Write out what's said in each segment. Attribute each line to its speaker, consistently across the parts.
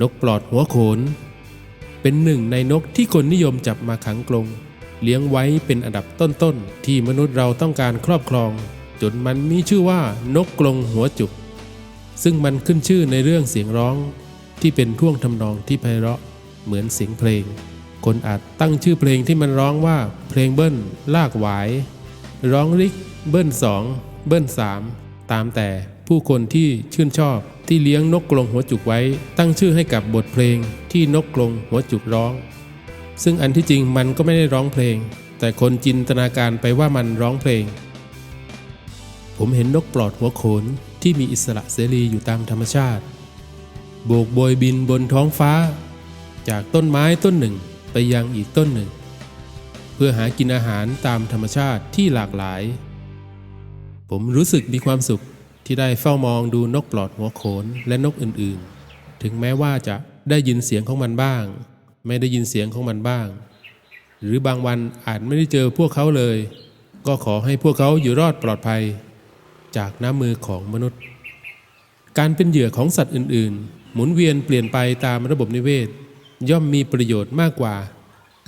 Speaker 1: นกปลอดหัวโขน เป็นหนึ่งในนกที่คนนิยมจับมาขังกรงเลี้ยงไว้เป็นอันดับต้นๆ ที่มนุษย์เราต้องการครอบครอง จนมันมีชื่อว่านกกรงหัวจุก ซึ่งมันขึ้นชื่อในเรื่องเสียงร้อง ที่เป็นท่วงทำนองที่ไพเราะเหมือนเสียงเพลง คนอาจตั้งชื่อเพลงที่มันร้องว่าเพลงเบิ้ล ลากหวาย ร้องริก เบิ้ลสองเบิ้ลสามตามแต่ผู้คนที่ชื่นชอบ ที่เลี้ยงนกกรงหัวจุกไว้ ตั้งชื่อให้กับบทเพลงที่นกกรงหัวจุกร้อง ซึ่งอันที่จริงมันก็ไม่ได้ร้องเพลง แต่คนจินตนาการไปว่ามันร้องเพลง ผมเห็นนกปลอดหัวโขนที่มีอิสระเสรีอยู่ตามธรรมชาติ โบกโบยบินบนท้องฟ้า จากต้นไม้ต้นหนึ่งไปยังอีกต้นหนึ่ง เพื่อหากินอาหารตามธรรมชาติที่หลากหลาย ผมรู้สึกมีความสุข ที่ได้เฝ้ามองดูนกปลอดหัวโขนและนกอื่นๆ ถึงแม้ว่าจะได้ยินเสียงของมันบ้าง ไม่ได้ยินเสียงของมันบ้าง หรือบางวันอาจไม่ได้เจอพวกเขาเลย ก็ขอให้พวกเขาอยู่รอดปลอดภัย จากน้ำมือของมนุษย์ การเป็นเหยื่อของสัตว์อื่นๆ หมุนเวียนเปลี่ยนไปตามระบบนิเวศ ย่อมมีประโยชน์มากกว่า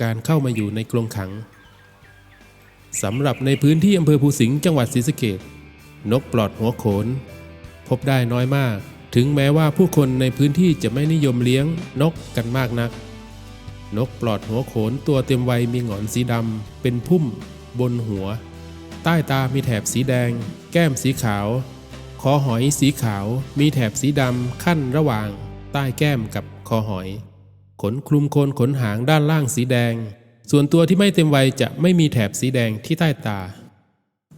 Speaker 1: การเข้ามาอยู่ในกรงขังสำหรับในพื้นที่อำเภอภูสิงห์จังหวัดศรีสะเกด นกปลอดหัวโขน พบได้น้อยมาก ถึงแม้ว่าผู้คนในพื้นที่จะไม่นิยมเลี้ยงนกกันมากนัก นกปลอดหัวโขนตัวเต็มวัยมีหงอนสีดำเป็นพุ่ม บนหัว ใต้ตามีแถบสีแดง แก้มสีขาว คอหอยสีขาว มีแถบสีดำขั้นระหว่าง ใต้แก้มกับคอหอย ขนคลุมโคนขนหางด้านล่างสีแดง ส่วนตัวที่ไม่เต็มวัยจะไม่มีแถบสีแดงที่ใต้ตา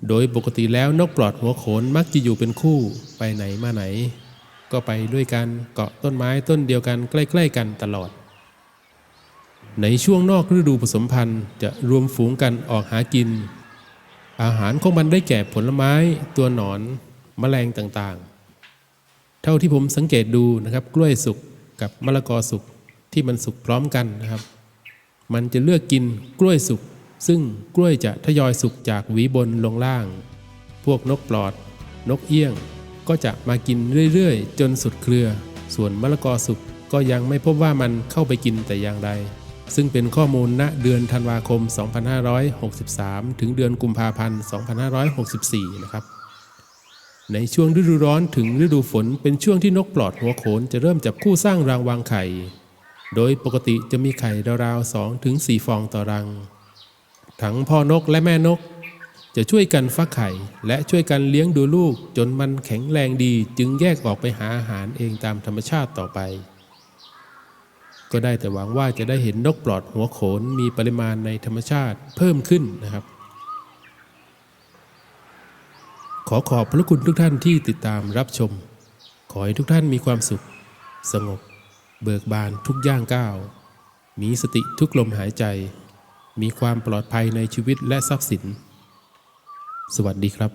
Speaker 1: โดยปกติแล้วนกปลอดหัวโขนมักจะอยู่เป็นคู่ไปไหนมาไหน ก็ไปด้วยกันเกาะต้นไม้ต้นเดียวกันใกล้ๆกันตลอด ในช่วงนอกฤดูผสมพันธุ์จะรวมฝูงกันออกหากิน อาหารของมันได้แก่ผลไม้ตัวหนอนแมลงต่างๆ เท่าที่ผมสังเกตดูนะครับกล้วยสุกกับมะละกอสุกที่มันสุกพร้อมกันนะครับ มันจะเลือกกินกล้วยสุก ซึ่งกล้วยจะทยอยสุกจากหวีบนลงล่าง พวกนกปลอด นกเอี้ยง ก็จะมากินเรื่อยๆ จนสุดเครือ ส่วนมะละกอสุกก็ยังไม่พบว่ามันเข้าไปกินแต่อย่างใด ซึ่งเป็นข้อมูลณเดือนธันวาคม 2563 ถึงเดือนกุมภาพันธ์ 2564 นะครับ ในช่วงฤดูร้อนถึงฤดูฝนเป็นช่วงที่นกปลอดหัวโขนจะเริ่มจับคู่สร้างรังวางไข่ โดยปกติจะมีไข่ราวๆ2ถึง4ฟองต่อรัง ทั้งพ่อนกและแม่นก จะช่วยกันฟักไข่ และช่วยกันเลี้ยงดูลูกจนมันแข็งแรงดีจึงแยกออกไปหาอาหารเองตามธรรมชาติต่อไป ก็ได้แต่หวังว่าจะได้เห็นนกปลอดหัวโขนมีปริมาณในธรรมชาติเพิ่มขึ้นนะครับ ขอขอบพระคุณทุกท่านที่ติดตามรับชม ขอให้ทุกท่านมีความสุข สงบ เบิกบานทุกย่างก้าวมีสติทุกลมหายใจ มีความปลอดภัยในชีวิตและทรัพย์สิน สวัสดีครับ